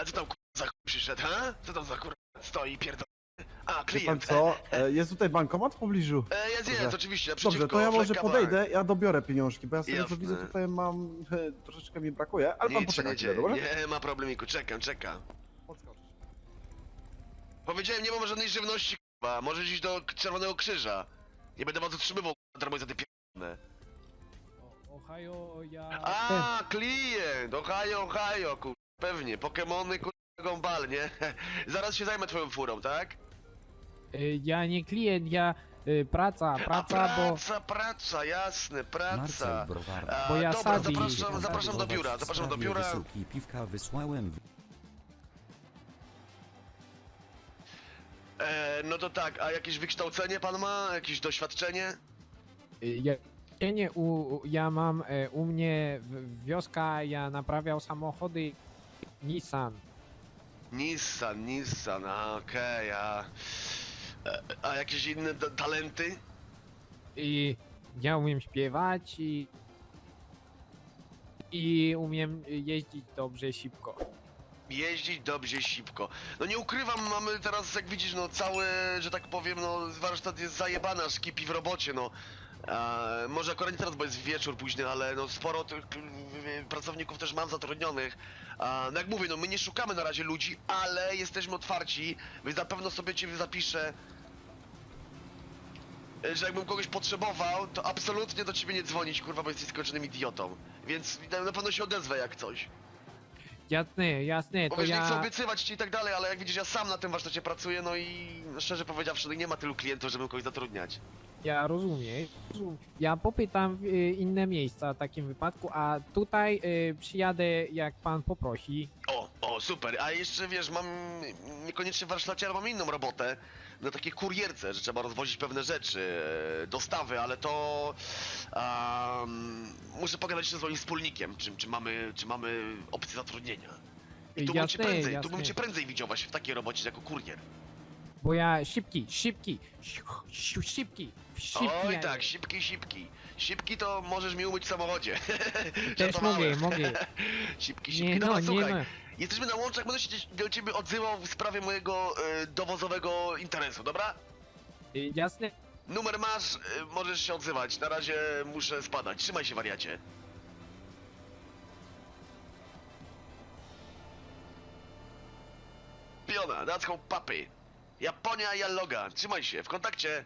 A co tam kurwa za chuj przyszedł, ha? Co tam za kurwa stoi pierdol... A, Wie pan klient. co? E, Jest tutaj bankomat w pobliżu. E, jest, jest, Dobrze. oczywiście, Dobrze, to ja może podejdę, ja dobiorę pieniążki, bo ja sobie co Jasne. widzę tutaj mam, e, troszeczkę mi brakuje, ale pan Nic się poczeka nie chwilę, dzieje, dobra? nie ma problemiku, czekam, czekam. Podskoczysz. Powiedziałem, nie mam żadnej żywności, kurwa, możesz iść do Czerwonego Krzyża. Nie będę was utrzymywał, kurwa, darmo za te pierdolone. Ohio, ja... A, klient! Ohio, Ohio, kur... Pewnie, Pokemony, kur... Gumball, nie? Zaraz się zajmę twoją furą, tak? Y, Ja nie klient, ja y, praca, A praca, bo... praca, praca, jasne, praca. Marcel. A, Bo ja dobra, Sabi- zapraszam, zapraszam do biura, zapraszam do biura. Wysyłki piwka wysłałem. E, no to tak, a jakieś wykształcenie pan ma? Jakieś doświadczenie? y, Ja, ja nie, u, u- ja mam e, u mnie w, wioska, ja naprawiał samochody Nissan. Nissan, Nissan, a okej, a... e, A jakieś inne talenty? I ja umiem śpiewać i... I umiem jeździć dobrze szybko. Jeździć dobrze, szybko. No nie ukrywam, mamy teraz, jak widzisz, no cały, że tak powiem, no warsztat jest zajebany, aż kipi w robocie, no. Może akurat nie teraz, bo jest wieczór późny, ale no sporo tych pracowników też mam zatrudnionych. No jak mówię, no my nie szukamy na razie ludzi, ale jesteśmy otwarci, więc na pewno sobie cię zapiszę. Że jakbym kogoś potrzebował, to absolutnie do ciebie nie dzwonić, kurwa, bo jesteś skończonym idiotą. Więc na na pewno się odezwę jak coś. Jasne, jasne, Bo to wiesz, nie chcę ja... obiecywać ci i tak dalej, ale jak widzisz, ja sam na tym warsztacie pracuję, no i szczerze powiedziawszy, no nie ma tylu klientów, żeby kogoś zatrudniać. Ja rozumiem. Ja popytam w y, inne miejsca w takim wypadku, a tutaj y, przyjadę jak pan poprosi. O, o, super. A jeszcze wiesz, mam niekoniecznie w warsztacie, ale mam inną robotę. Na takiej kurierce, że trzeba rozwozić pewne rzeczy, e, dostawy, ale to muszę pogadać się z moim wspólnikiem, czy, czy, mamy, czy mamy opcję zatrudnienia. I tu bym cię Jasne, prędzej, tu bym jasne. cię prędzej widział właśnie w takiej robocie jako kurier. Bo ja szybki, szybki, szybki, szybki. Oj tak, szybki, szybki. Szybki to możesz mi umyć w samochodzie. Też mogę, mogę. Szybki, szybki. Nie Dobra, no, nie słuchaj. no. Jesteśmy na łączach, będę się do ciebie odzywał w sprawie mojego e, dowozowego interesu, dobra? Y, Jasne. Numer masz, e, możesz się odzywać. Na razie muszę spadać. Trzymaj się, wariacie. Piona, that's how Japonia, Jalloga. Trzymaj się, w kontakcie.